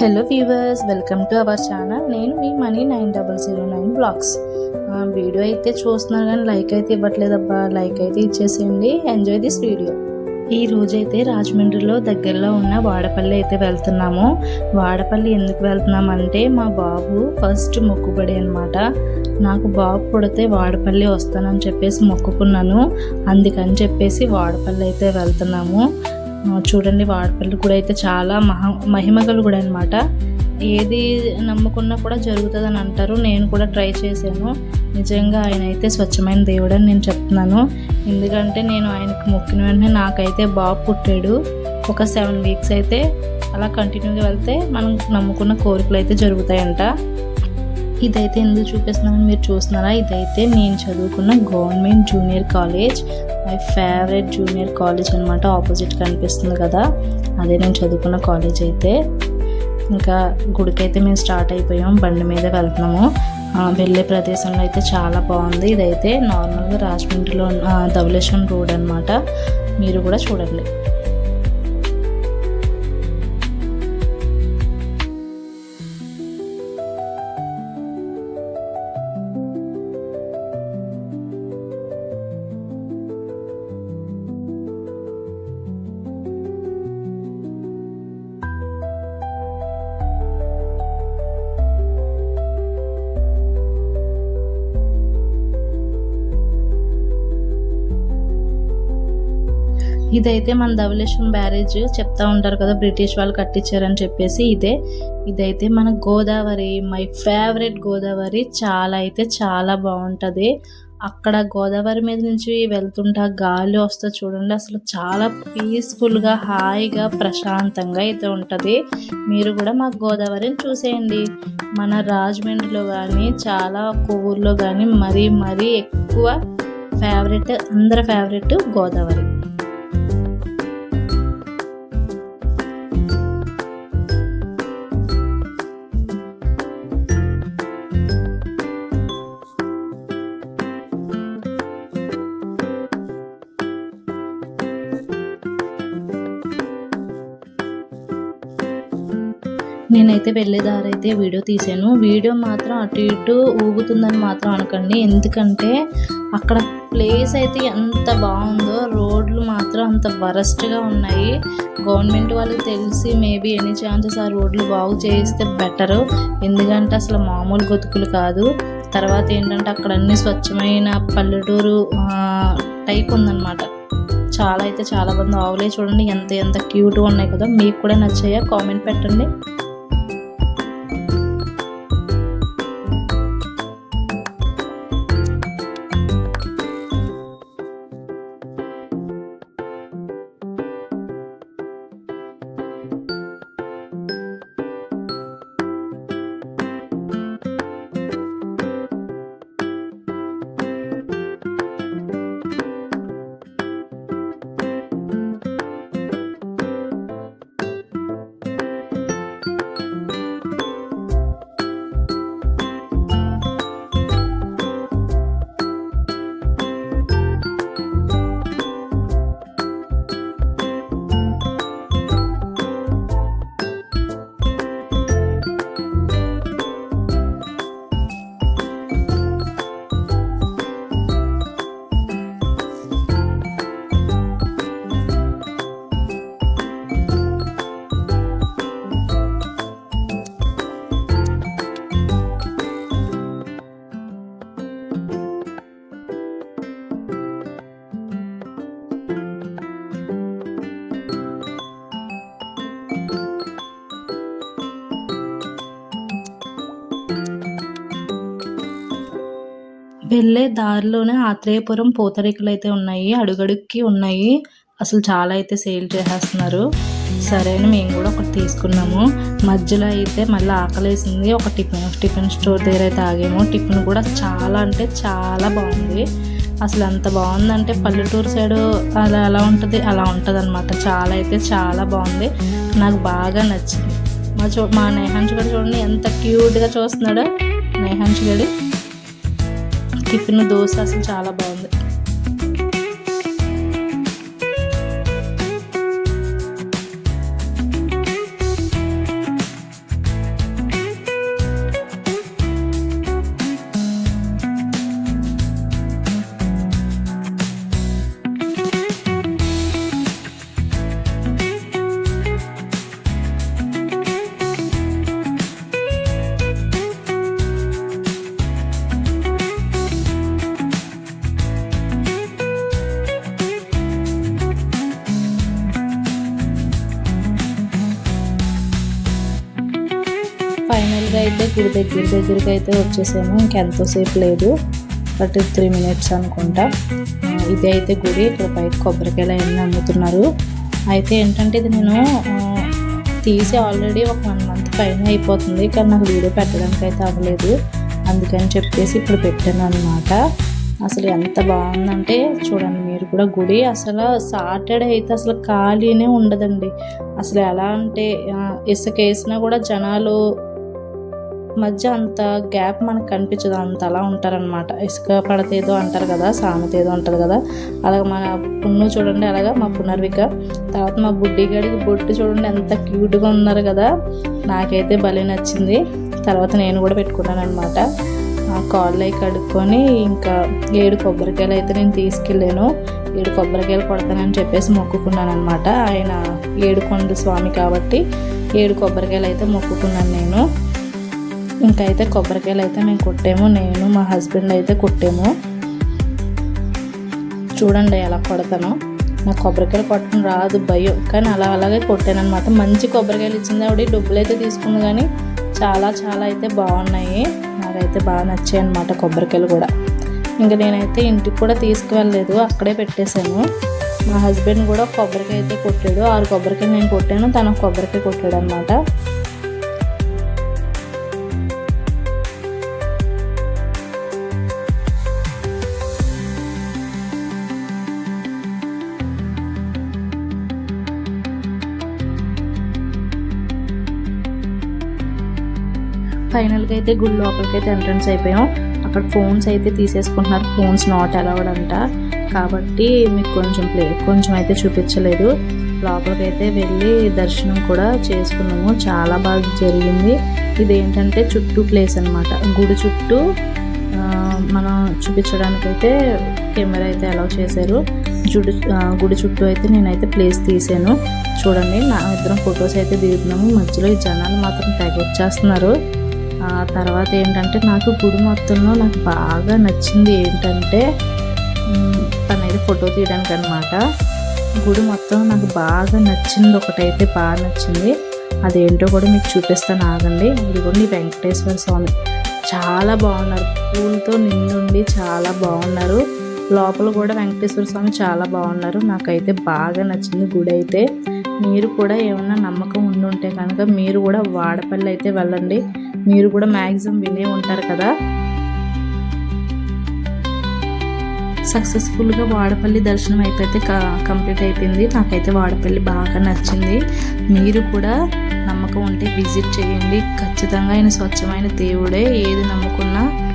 Hello viewers welcome to our channel నేను మీ money nine double zero nine blogs video అయితే చూస్తున్నారు కానీ like అయితే ఇవ్వట్లేదబ్బా. లైక్ అయితే ఇచ్చేసేయండి. ఎంజాయ్ దిస్ వీడియో ఈ రోజైతే రాజమండ్రిలో దగ్గరలో ఉన్న వాడపల్లి అయితే వెళ్తున్నాము. వాడపల్లి ఎందుకు వెళ్తున్నామంటే మా బాబు ఫస్ట్ మొక్కుబడి అనమాట నాకు బాబు పుడితే వాడపల్లి వస్తానని చెప్పేసి మొక్కుకున్నాను. అందుకని చెప్పేసి వాడపల్లి అయితే వెళ్తున్నాము. చూడండి వాడపల్లి కూడా అయితే చాలా మహా మహిమగల గుడి అనమాట ఏది నమ్ముకున్నా కూడా జరుగుతుందని అంటారు. నేను కూడా ట్రై చేశాను. నిజంగా ఆయన అయితే స్వచ్ఛమైన దేవుడు అని నేను చెప్తున్నాను. ఎందుకంటే నేను ఆయనకు మొక్కిన వెంటనే నాకైతే బాబు పుట్టాడు. ఒక సెవెన్ వీక్స్ అయితే అలా కంటిన్యూగా వెళ్తే మనం నమ్ముకున్న కోరికలు అయితే జరుగుతాయంట. ఇదైతే ఎందుకు చూపిస్తున్నానని మీరు చూస్తున్నారా? ఇదైతే నేను చదువుకున్న government junior college. My favourite junior college అనమాట ఆపోజిట్ కనిపిస్తుంది కదా. అదే నేను చదువుకున్న కాలేజ్ అయితే. ఇంకా గుడికైతే మేము స్టార్ట్ అయిపోయాం. బండి మీద వెళ్తున్నాము. వెళ్ళే ప్రదేశంలో అయితే చాలా బాగుంది. ఇదైతే నార్మల్గా రాజమండ్రిలో ధవలేశ్వరం ధవళేశ్వరం రోడ్ అనమాట మీరు కూడా చూడండి. ఇదైతే మన ధవలేశ్వరం బ్యారేజ్ చెప్తా ఉంటారు కదా బ్రిటిష్ వాళ్ళు కట్టించారని చెప్పేసి ఇదే. ఇదైతే మన గోదావరి మై ఫేవరెట్ గోదావరి. చాలా అయితే చాలా బాగుంటుంది. అక్కడ గోదావరి మీద నుంచి వెళ్తుంటా గాలి వస్తే చూడండి అసలు చాలా పీస్ఫుల్గా హాయిగా ప్రశాంతంగా అయితే ఉంటుంది. మీరు కూడా మా గోదావరిని చూసేయండి. మన రాజమండ్రిలో కానీ చాలా ఊర్లో కానీ మరీ మరీ ఎక్కువ ఫేవరెట్ అందరి ఫేవరెట్ గోదావరి. నేనైతే వెళ్ళేదారైతే అయితే వీడియో తీసాను వీడియో మాత్రం అటు ఇటు ఊగుతుందని మాత్రం అనకండి. ఎందుకంటే అక్కడ ప్లేస్ అయితే ఎంత బాగుందో రోడ్లు మాత్రం అంత వరస్ట్గా ఉన్నాయి. గవర్నమెంట్ వాళ్ళకి తెలిసి మేబీ ఎనీ ఛాన్సెస్ ఆ రోడ్లు బాగు చేయిస్తే బెటరు ఎందుకంటే అసలు మామూలు గొతుకులు కాదు. తర్వాత ఏంటంటే అక్కడ అన్ని స్వచ్ఛమైన పల్లెటూరు టైప్ ఉందన్నమాట. చాలా అయితే చాలా మంది ఆవులే చూడండి. ఎంత ఎంత క్యూట్గా ఉన్నాయి కదా. మీకు కూడా నచ్చాయా? కామెంట్ పెట్టండి. వెళ్ళే దారిలోనే ఆత్రేయపురం పూతరేకులు అయితే ఉన్నాయి అడుగడుక్కి ఉన్నాయి. అసలు చాలా అయితే సేల్ చేసేస్తున్నారు. సరే అని మేము కూడా ఒకటి తీసుకున్నాము. మధ్యలో అయితే మళ్ళీ ఆకలేసింది. ఒక టిఫిన్ టిఫిన్ స్టోర్ దగ్గర అయితే ఆగాము. టిఫిన్ కూడా చాలా అంటే చాలా బాగుంది. అసలు ఎంత బాగుందంటే పల్లెటూరు సైడ్ అలా ఎలా ఉంటుంది అలా ఉంటుంది అనమాట చాలా అయితే చాలా బాగుంది. నాకు బాగా నచ్చింది. మా చూ మా నేహాంశ్ గడి చూడండి ఎంత క్యూట్గా చూస్తున్నాడో. నేహాంశ్ గడి. టిఫిన్ దోశ అసలు చాలా బాగుంది. ఫైనల్గా అయితే గుడి దగ్గర దగ్గరికి అయితే వచ్చేసాము. ఇంకెంతోసేపు లేదు. బట్ త్రీ మినిట్స్ అనుకుంటా. ఇది అయితే గుడి. ఇక్కడ బయట కొబ్బరికాయలు అవన్నీ అమ్ముతున్నారు. అయితే ఏంటంటే ఇది నేను తీసి ఆల్రెడీ ఒక వన్ మంత్ పైన అయిపోతుంది. కానీ నాకు వీడియో పెట్టడానికి అయితే అవ్వలేదు. అందుకని చెప్పేసి ఇప్పుడు పెట్టాను అనమాట అసలు ఎంత బాగుందంటే చూడండి మీరు కూడా గుడి అసలు సాటర్డే అయితే అసలు ఖాళీనే ఉండదండి. అసలు ఎలా అంటే ఇసుకేసినా ఇసుక వేసినా కూడా జనాలు మధ్య అంత గ్యాప్ మనకు కనిపించదు. అంత అలా ఉంటారనమాట ఇసుక పడితే ఏదో అంటారు కదా సామెతేదో అంటారు ఉంటుంది కదా. అలాగ మన పున్ను చూడండి అలాగా మా పునర్విక. తర్వాత మా బుడ్డి గడికి బొట్టు చూడండి ఎంత క్యూట్గా ఉన్నారు కదా. నాకైతే భలే నచ్చింది. తర్వాత నేను కూడా పెట్టుకున్నాను అనమాట కాళ్ళు అయి కడుక్కొని ఇంకా ఏడు కొబ్బరికాయలు అయితే నేను తీసుకెళ్ళాను. ఏడు కొబ్బరికాయలు కొడతానని చెప్పేసి మొక్కుకున్నాను అనమాట ఆయన ఏడు కొండ స్వామి కాబట్టి ఏడు కొబ్బరికాయలు అయితే మొక్కుకున్నాను నేను. ఇంకా అయితే కొబ్బరికాయలు అయితే మేము కొట్టాము. నేను మా హస్బెండ్ అయితే కొట్టాము. చూడండి ఎలా కొడతాను. నాకు కొబ్బరికాయలు కొట్టడం రాదు భయం. కానీ అలా అలాగే కొట్టాను అనమాట మంచి కొబ్బరికాయలు ఇచ్చింది ఆవిడ. డబ్బులు అయితే తీసుకుంది కానీ చాలా చాలా అయితే బాగున్నాయి. నాకైతే బాగా నచ్చాయి అనమాట కొబ్బరికాయలు కూడా. ఇంకా నేనైతే ఇంటికి కూడా తీసుకువెళ్ళలేదు. అక్కడే పెట్టేశాను. మా హస్బెండ్ కూడా కొబ్బరికాయ అయితే కొట్టాడు. ఆరు కొబ్బరికాయ నేను కొట్టాను. తన ఒక కొబ్బరికాయ కొట్టాడు అనమాట ఫైనల్గా అయితే గుడి లోపలికి అయితే ఎంట్రన్స్ అయిపోయాం. అక్కడ ఫోన్స్ అయితే తీసేసుకుంటున్నారు. ఫోన్స్ నాట్ అలౌడ్ అంట కాబట్టి మీకు కొంచెం ప్లే కొంచెం అయితే చూపించలేదు. లోపలికి అయితే వెళ్ళి దర్శనం కూడా చేసుకున్నాము. చాలా బాగా జరిగింది. ఇది ఏంటంటే చుట్టూ ప్లేస్ అనమాట గుడి చుట్టూ మనం చూపించడానికైతే కెమెరా అయితే అలౌ చేశారు. గుడి గుడి చుట్టూ అయితే నేనైతే ప్లేస్ తీసాను. చూడండి నా ఇద్దరం ఫొటోస్ అయితే దిగుతున్నాము. మధ్యలో ఈ జనాలు మాత్రం తెగ చేస్తున్నారు తర్వాత ఏంటంటే నాకు గుడి మొత్తంలో నాకు బాగా నచ్చింది ఏంటంటే తనైతే ఫోటో తీయడానికి అనమాట గుడి మొత్తం నాకు బాగా నచ్చింది ఒకటైతే బాగా నచ్చింది. అదేంటో కూడా మీకు చూపిస్తాను ఆగండి. ఇదిగోండి వెంకటేశ్వర స్వామి. చాలా బాగున్నారు. పూలతో నిండుండి చాలా బాగున్నారు. లోపల కూడా వెంకటేశ్వర స్వామి చాలా బాగున్నారు. నాకైతే బాగా నచ్చింది గుడి అయితే మీరు కూడా ఏమన్నా నమ్మకం ఉండుంటే కనుక మీరు కూడా వాడపల్లి అయితే వెళ్ళండి. మీరు కూడా మ్యాక్సిమం వినే ఉంటారు కదా. సక్సెస్ఫుల్గా వాడపల్లి దర్శనం అయిపోతే కంప్లీట్ అయిపోయింది. నాకైతే వాడపల్లి బాగా నచ్చింది. మీరు కూడా నమ్మకం ఉంటే విజిట్ చేయండి. ఖచ్చితంగా ఆయన స్వచ్ఛమైన దేవుడే. ఏది నమ్ముకున్నా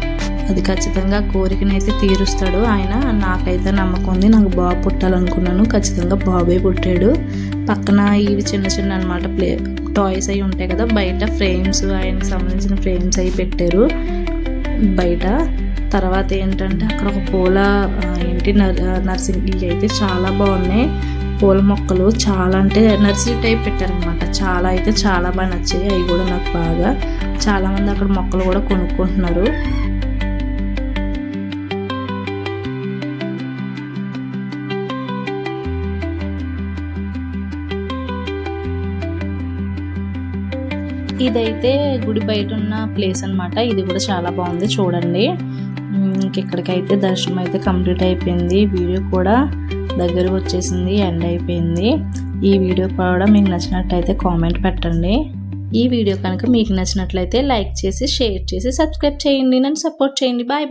అది ఖచ్చితంగా కోరికనైతే తీరుస్తాడు. ఆయన నాకైతే నమ్మకం ఉంది. నాకు బాబు పుట్టాలనుకున్నాను. ఖచ్చితంగా బాబే పుట్టాడు. పక్కన ఇవి చిన్న చిన్న అనమాట ప్లే టాయ్స్ అవి ఉంటాయి కదా బయట ఫ్రేమ్స్ ఆయనకి సంబంధించిన ఫ్రేమ్స్ అవి పెట్టారు. బయట తర్వాత ఏంటంటే అక్కడ ఒక పూల ఏంటి నర్ నర్సింగ్ ఇవి అయితే చాలా బాగున్నాయి. పూల మొక్కలు చాలా అంటే నర్సరీ టైప్ పెట్టారనమాట చాలా అయితే చాలా బాగా నచ్చాయి. అవి కూడా నాకు బాగా. చాలామంది అక్కడ మొక్కలు కూడా కొనుక్కుంటున్నారు. ఇదైతే గుడి బయట ఉన్న ప్లేస్ అన్నమాట. ఇది కూడా చాలా బాగుంది చూడండి. ఇంకెక్కడికైతే దర్శనం అయితే కంప్లీట్ అయిపోయింది. వీడియో కూడా దగ్గరకు వచ్చేసింది ఎండ్ అయిపోయింది. ఈ వీడియో కూడా మీకు నచ్చినట్టయితే కామెంట్ పెట్టండి. ఈ వీడియో కనుక మీకు నచ్చినట్లయితే లైక్ చేసి షేర్ చేసి సబ్స్క్రైబ్ చేయండి. నన్ను సపోర్ట్ చేయండి. Bye bye